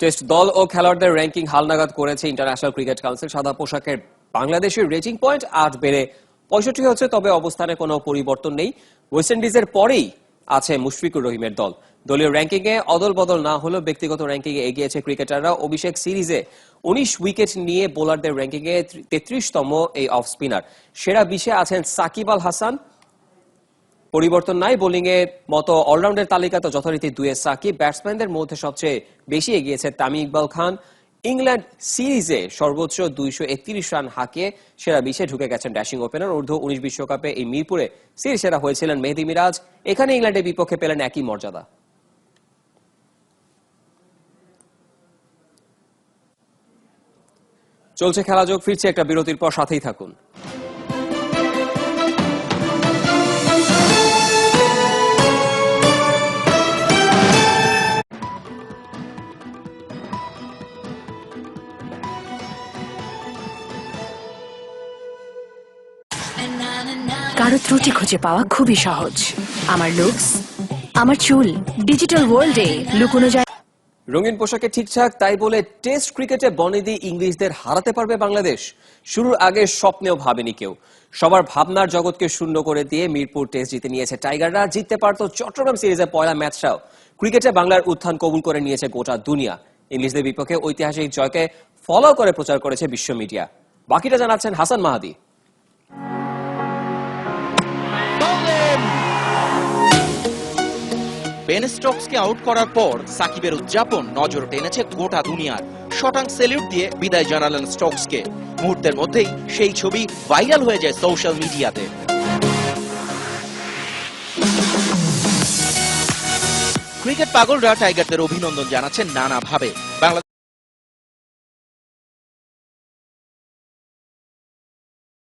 Test দল ও খেলোয়াড়দের ranking হালনাগাদ করেছে ইন্টারন্যাশনাল ক্রিকেট কাউন্সিল সাদা পোশাকের বাংলাদেশের রেটিং পয়েন্ট আট বেড়ে পঁয়ষট্টি হচ্ছে, তবে অবস্থানে কোনো পরিবর্তন নেই। ওয়েস্ট ইন্ডিজের পরেই আছে মুশফিকুর রহিমের দল। দলীয় র্যাঙ্কিং এ অদল বদল না হলেও ব্যক্তিগত র্যাঙ্কিং এ এগিয়েছে ক্রিকেটাররা অভিষেক সিরিজে উনিশ উইকেট নিয়ে বোলারদের র্যাঙ্কিং এ তেত্রিশতম এই অফ স্পিনার সেরা বিশে আছেন সাকিব আল হাসান। পরিবর্তন নাই। বোলিং এর মতো অলরাউন্ডের তালিকাতে যথারীতি দুয়ে সাকিব ব্যাটসম্যানদের মধ্যে সবচেয়ে বেশি এগিয়েছে তামিম ইকবাল খান। ইংল্যান্ড সিরিজে সর্বোচ্চ দুইশো একত্রিশ রান হাঁকিয়ে সেরা বিশে ঢুকে গেছেন ড্যাশিং ওপেনার ঊর্ধ্ব উনিশ বিশ্বকাপে এই মিরপুরে সিরিজ সেরা হয়েছিলেন মেহেদি মিরাজ। এখানে ইংল্যান্ডের বিপক্ষে পেলেন একই মর্যাদা। চলছে খেলা যোগ ফিরছে একটা বিরতির পর সাথেই থাকুন। কারও ত্রুটি খুঁজে পাওয়া খুবই সহজ। আমার লুকস আমার চুল ডিজিটাল ওয়ার্ল্ডে লুকোনো যায়। রঙিন পোশাকে ঠিকঠাক তাই বলে টেস্ট ক্রিকেটে বনেদি ইংলিশদের হারাতে পারবে বাংলাদেশ। শুরুর আগে স্বপ্নেও ভাবেনি কেউ। সবার ভাবনার জগৎকে শূন্য করে দিয়ে মিরপুর টেস্ট জিতে নিয়েছে টাইগাররা। জিততে পারত চট্টগ্রাম সিরিজের পয়লা ম্যাচটাও। ক্রিকেটে বাংলার উত্থান কবুল করে নিয়েছে গোটা দুনিয়া। ইংলিশদের বিপক্ষে ঐতিহাসিক জয়কে ফলো করে প্রচার করেছে বিশ্ব মিডিয়া বাকিটা জানাচ্ছেন হাসান মাহাদি। বেন স্টোকসকে আউট করার পর সাকিবের উদযাপন নজর টেনেছে গোটা দুনিয়ার। শটাং সেলিউট দিয়ে বিদায় জানালেন স্টকসকে। মুহূর্তের মধ্যেই সেই ছবি ভাইরাল হয়ে যায় সোশ্যাল মিডিয়াতে। ক্রিকেট পাগলরা টাইগারদের অভিনন্দন জানাচ্ছেন নানাভাবে। বাংলাদেশ